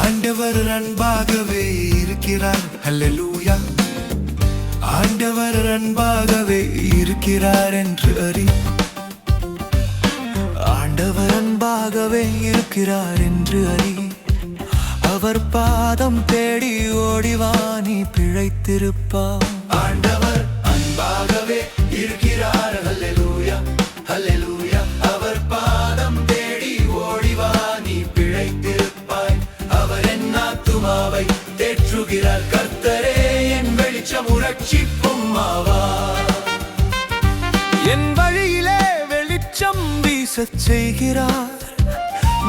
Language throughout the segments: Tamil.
ஆண்டவர் அன்பாகவே இருக்கிறார். ஹல்ல லூயா ஆண்டவர் அன்பாகவே இருக்கிறார் என்று அறி. ஆண்டவர் அன்பாகவே இருக்கிறார் என்று அறி. அவர் பாதம் தேடி ஓடிவானி பிழைத்திருப்பார். ஆண்டவர் அன்பாகவே இருக்கிறார். ஹல்லேலூயா ஹல்லேலூயா அவர் பாதம் தேடி ஓடிவானி பிழைத்திருப்பாய். அவர் என் ஆத்துமாவை தேற்றுகிறார். வெளிச்சம் உரட்சிப்பும் என் வழியிலே வெளிச்சம் வீசச் செய்கிறார்.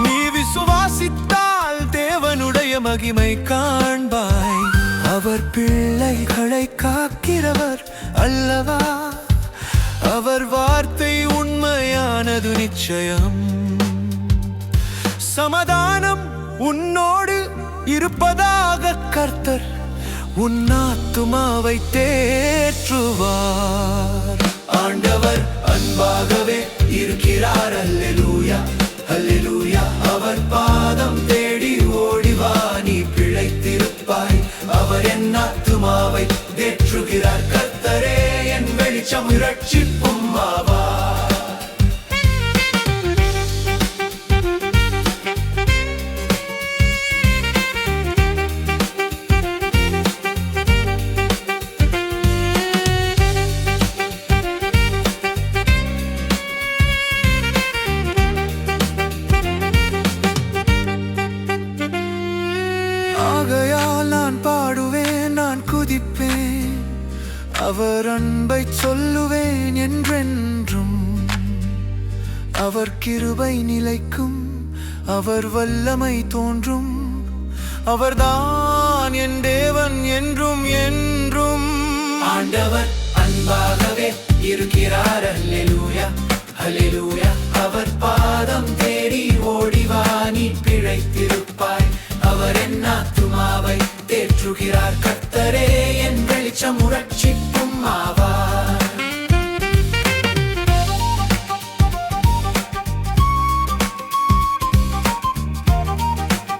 நீ விசுவாசித்தால் தேவனுடைய மகிமை காண்பாய். அவர் பிள்ளைகளை காக்கிறவர் அல்லவா? அவர் வார்த்தை உண்மையானது நிச்சயம். சமாதானம் உன்னோடு இருப்பதாக கர்த்தர் உன் ஆத்துமாவை தேற்றுவார். ஆண்டவர் அன்பாகவே இருக்கிறார். Alleluia alleluia. அவர் பாதம் தேடி ஓடிவா நீ பிழைத்திருப்பாய். அவர் என் ஆத்துமாவை தேற்றுகிறார். கர்த்தரே என் வெளிச்சம் இரட்சிப்பும் ஆவார். அவர் அன்பை சொல்லுவேன் என்றென்றும். அவர் கிருபை நிலைக்கும் அவர் வல்லமை தோன்றும். அவர்தான் என் தேவன் என்றும் என்றும். ஆண்டவர் அன்பாகவே இருக்கிறார். அல்லேலூயா அல்லேலூயா. அவர் பாதம் தேடி ஓடிவா நீ பிழைத்திருப்பாய். அவர் என் ஆத்துமாவை தேற்றுகிறார். கத்தரே என் வெளிச்சம்